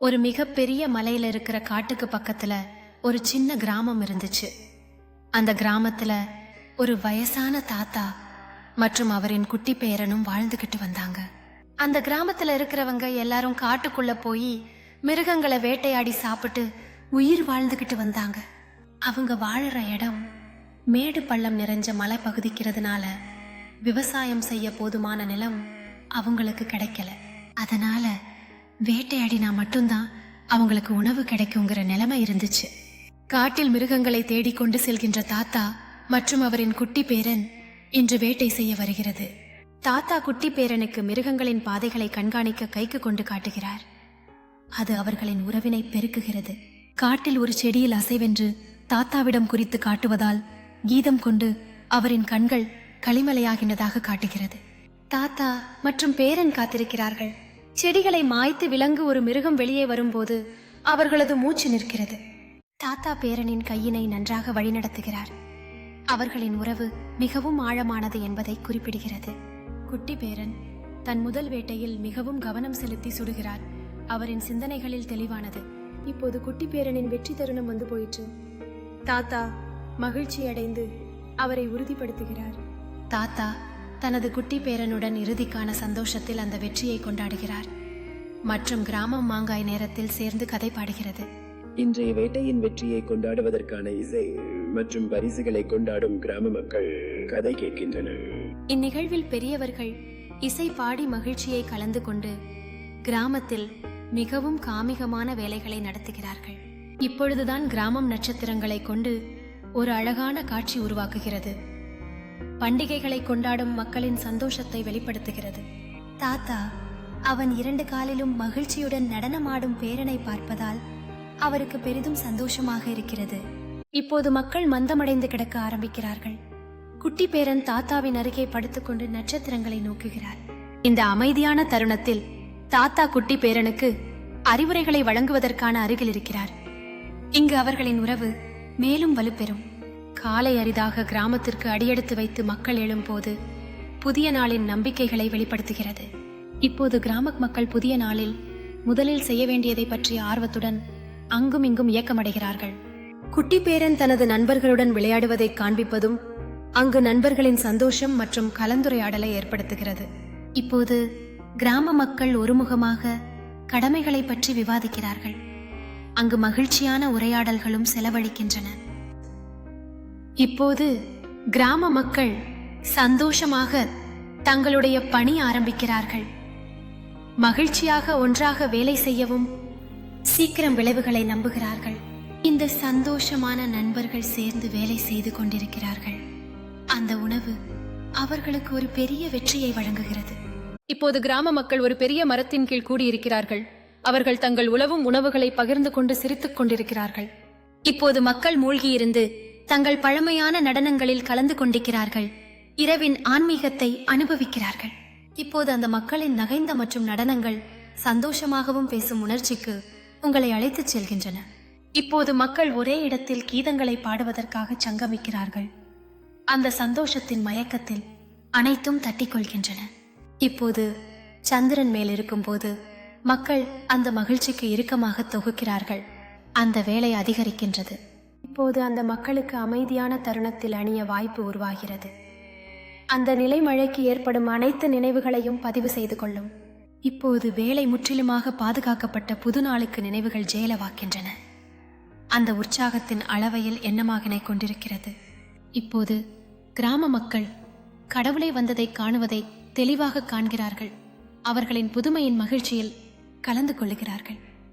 ஒரு மிகப்பெரிய மலையில இருக்கிற காட்டுக்கு பக்கத்துல ஒரு சின்ன கிராமம் இருந்துச்சு. அந்த கிராமத்துல ஒரு வயசான தாத்தா மற்றும் அவரின் குட்டி பேரனும் வாழ்ந்துகிட்டு வந்தாங்க. அந்த கிராமத்துல இருக்கிறவங்க எல்லாரும் காட்டுக்குள்ள போய் மிருகங்களை வேட்டையாடி சாப்பிட்டு உயிர் வாழ்ந்துகிட்டு வந்தாங்க. அவங்க வாழற இடம் மேடு பள்ளம் நிறைஞ்ச மலை பகுதிக்கிறதுனால விவசாயம் செய்ய போதுமான நிலம் அவங்களுக்கு கிடைக்கல. அதனால வேட்டையாடினா மட்டும்தான் அவங்களுக்கு உணவு கிடைக்குங்கிற நிலைமை இருந்துச்சு. காட்டில் மிருகங்களை தேடிக்கொண்டு செல்கின்ற தாத்தா மற்றும் அவரின் குட்டி பேரன் இன்று வேட்டை செய்ய வருகிறது. தாத்தா குட்டி பேரனுக்கு மிருகங்களின் பாதைகளை கண்காணிக்க கைக்கு கொண்டு காட்டுகிறார். அது அவர்களின் உறவினை பெருக்குகிறது. காட்டில் ஒரு செடியில் அசைவென்று தாத்தாவிடம் குறித்து காட்டுவதால் கீதம் கொண்டு அவரின் கண்கள் களிமலையாகினதாக காட்டுகிறது. தாத்தா மற்றும் பேரன் காத்திருக்கிறார்கள். செடிகளை மாய்த்து விலங்கு ஒரு மிருகம் வெளியே வரும்போது அவர்களது மூச்சு நிற்கிறது. தாத்தா பேரனின் கையினை நன்றாக வழிநடத்துகிறார். அவர்களின் உறவு மிகவும் ஆழமானது என்பதை குறிப்பிடுகிறது. குட்டி பேரன் தன் முதல் வேட்டையில் மிகவும் கவனம் செலுத்தி சுடுகிறார். அவரின் சிந்தனைகளில் தெளிவானது. இப்போது குட்டி பேரனின் வெற்றி தருணம் வந்து போயிற்று. தாத்தா மகிழ்ச்சி அடைந்து அவரை உறுதிப்படுத்துகிறார். தாத்தா தனது குட்டி பேரனுடன் இறுதிக்கான சந்தோஷத்தில் அந்த வெற்றியை கொண்டாடுகிறார். மற்றும் கிராமம் மாங்காய் நேரத்தில் சேர்ந்து கதை பாடுகிறது. இன்றைய வேட்டையின் வெற்றியை கொண்டாடுவதற்கான இசை மற்றும் பரிசுகளை கொண்டாடும் கிராம மக்கள் கதை கேட்கின்றனர். இந்நிகழ்வில் பெரியவர்கள் இசை பாடி மகிழ்ச்சியை கலந்து கொண்டு கிராமத்தில் மிகவும் காமிகமான வேலைகளை நடத்துகிறார்கள். இப்பொழுதுதான் கிராமம் நட்சத்திரங்களை கொண்டு ஒரு அழகான காட்சி உருவாக்குகிறது. பண்டிகைகளை கொண்டாடும் மக்களின் சந்தோஷத்தை வெளிப்படுத்துகிறது. தாத்தா அவன் இரண்டு காலிலும் மகிழ்ச்சியுடன் நடனமாடும் பேரனை பார்ப்பதால் அவருக்கு பெரிதும் சந்தோஷமாக இருக்கிறது. இப்போது மக்கள் மந்தமடைந்து கிடக்க ஆரம்பிக்கிறார்கள். குட்டி பேரன் தாத்தாவின் அருகே படுத்துக்கொண்டு நட்சத்திரங்களை நோக்குகிறார். இந்த அமைதியான தருணத்தில் தாத்தா குட்டி பேரனுக்கு அறிவுரைகளை வழங்குவதற்கான அருகில் இருக்கிறார். இங்கு அவர்களின் உறவு மேலும் வலுப்பெறும். காலை அரிதாக கிராமத்திற்கு அடியெடுத்து வைத்து மக்கள் எழும்போது புதிய நாளின் நம்பிக்கைகளை வெளிப்படுத்துகிறது. இப்போது கிராம மக்கள் புதிய நாளில் முதலில் செய்ய வேண்டியதை பற்றிய ஆர்வத்துடன் அங்கும் இங்கும் இயக்கமடைகிறார்கள். குட்டி பேரன் தனது நண்பர்களுடன் விளையாடுவதை காண்பிப்பதும் அங்கு நண்பர்களின் சந்தோஷம் மற்றும் கலந்துரையாடலை ஏற்படுத்துகிறது. இப்போது கிராம மக்கள் ஒருமுகமாக கடமைகளை பற்றி விவாதிக்கிறார்கள். அங்கு மகிழ்ச்சியான உரையாடல்களும் செலவழிக்கின்றன. இப்போது கிராம மக்கள் சந்தோஷமாக தங்களுடைய பணி ஆரம்பிக்கிறார்கள். மகிழ்ச்சியாக ஒன்றாக வேலை செய்யவும் சீக்கிரம் விளைவுகளை நம்புகிறார்கள். இந்த சந்தோஷமான நண்பர்கள் சேர்ந்து வேலை செய்து கொண்டிருக்கிறார்கள். அந்த உணவு அவர்களுக்கு ஒரு பெரிய வெற்றியை வழங்குகிறது. இப்போது கிராம மக்கள் ஒரு பெரிய மரத்தின் கீழ் கூடியிருக்கிறார்கள். அவர்கள் தங்கள் உழவும் உணவுகளை பகிர்ந்து கொண்டு சிரித்துக் கொண்டிருக்கிறார்கள். இப்போது மக்கள் மூழ்கியிருந்து தங்கள் பழமையான நடனங்களில் கலந்து கொண்டிருக்கிறார்கள். இரவின் ஆன்மீகத்தை அனுபவிக்கிறார்கள். இப்போது அந்த மக்களின் நகைந்த மற்றும் நடனங்கள் சந்தோஷமாகவும் பேசும் உணர்ச்சிக்கு உங்களை அழைத்துச் செல்கின்றன. இப்போது மக்கள் ஒரே இடத்தில் கீதங்களை பாடுவதற்காக சங்கமிக்கிறார்கள். அந்த சந்தோஷத்தின் மயக்கத்தில் அனைத்தும் தட்டிக்கொள்கின்றன. இப்போது சந்திரன் மேல் இருக்கும்போது மக்கள் அந்த மகிழ்ச்சிக்கு இறுக்கமாக தொகுக்கிறார்கள். அந்த வேலை அதிகரிக்கின்றது. இப்போது அந்த மக்களுக்கு அமைதியான தருணத்தில் அணிய வாய்ப்பு உருவாகிறது. அந்த நிலை மழைக்கு ஏற்படும் அனைத்து நினைவுகளையும் பதிவு செய்து கொள்ளும். இப்போது வேலை முற்றிலுமாக பாதுகாக்கப்பட்ட புது நாளுக்கு நினைவுகள் ஜெயலவாக்கின்றன. அந்த உற்சாகத்தின் அளவையில் எண்ணமாகினை கொண்டிருக்கிறது இப்போது கிராம மக்கள் கடவுளை வந்ததை காணுவதை தெளிவாக காண்கிறார்கள். அவர்களின் புதுமையின் மகிழ்ச்சியில் கலந்து கொள்ளுகிறார்கள்.